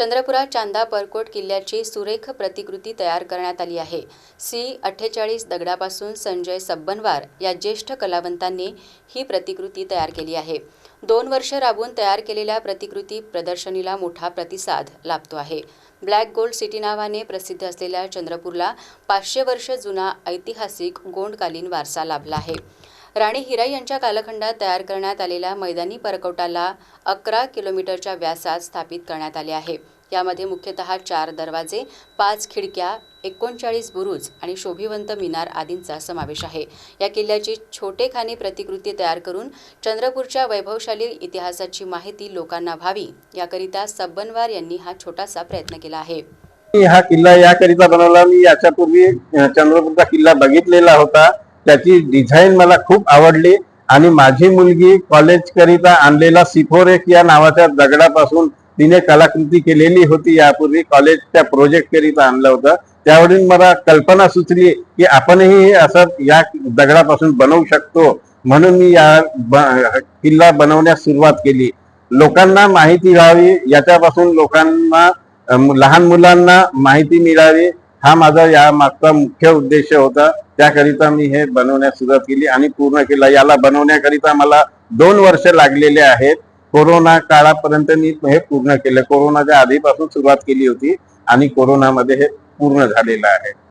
चंद्रपुरात चांदा परकोट किल्ल्याची सुरेख प्रतिकृती तयार करण्यात आली आहे. सी अठ्ठेचाळीस दगडापासून संजय सब्बनवार या ज्येष्ठ कलावंतांनी ही प्रतिकृती तयार केली आहे. दोन वर्ष राबून तयार केलेल्या प्रतिकृती प्रदर्शनीला मोठा प्रतिसाद लाभतो आहे. ब्लॅक गोल्ड सिटी नावाने प्रसिद्ध असलेल्या चंद्रपूरला पाचशे वर्ष जुना ऐतिहासिक गोंडकालीन वारसा लाभला आहे. राणी हिराई यांच्या कालखंडात तयार करण्यात आलेल्या मैदानी परकोटाला अकरा किलोमीटरच्या व्यासात स्थापित करण्यात आले आहे. यामध्ये मुख्यतः चार दरवाजे पाच खिडक्या एकोणचाळीस बुरुज आणि शोभिवंत मिनार आदींचा समावेश आहे. या किल्ल्याची छोटेखानी प्रतिकृती तयार करून चंद्रपूरच्या वैभवशाली इतिहासाची माहिती लोकांना व्हावी याकरिता सब्बनवार यांनी हा छोटासा प्रयत्न केला आहे. हा किल्ला याकरिता बनवला. मी याच्यापूर्वी चंद्रपूरचा किल्ला बघितलेला होता. त्याची डिझाईन मला खूप आवडली आणि माझी मुलगी कॉलेज करिता आणलेला सिफोरेक या नावाच्या दगडापासून तिने कलाकृती केलेली होती. यापूर्वी कॉलेजच्या प्रोजेक्ट करिता आणलं होतं. त्यावरून मला कल्पना सुचली की आपणही हे असं या दगडापासून बनवू शकतो. म्हणून मी या किल्ला बनवण्यास सुरुवात केली. लोकांना माहिती व्हावी याच्यापासून लोकांना लहान मुलांना माहिती मिळावी. हा माझा या मागचा मुख्य उद्देश होता. त्याकरिता मी हे बनवण्यास सुरुवात केली आणि पूर्ण केला. याला बनवण्याकरिता मला दोन वर्ष लागलेले आहेत. कोरोना काळापर्यंत मी हे पूर्ण केलं. कोरोनाच्या आधीपासून सुरुवात केली होती आणि कोरोनामध्ये हे पूर्ण झालेलं आहे.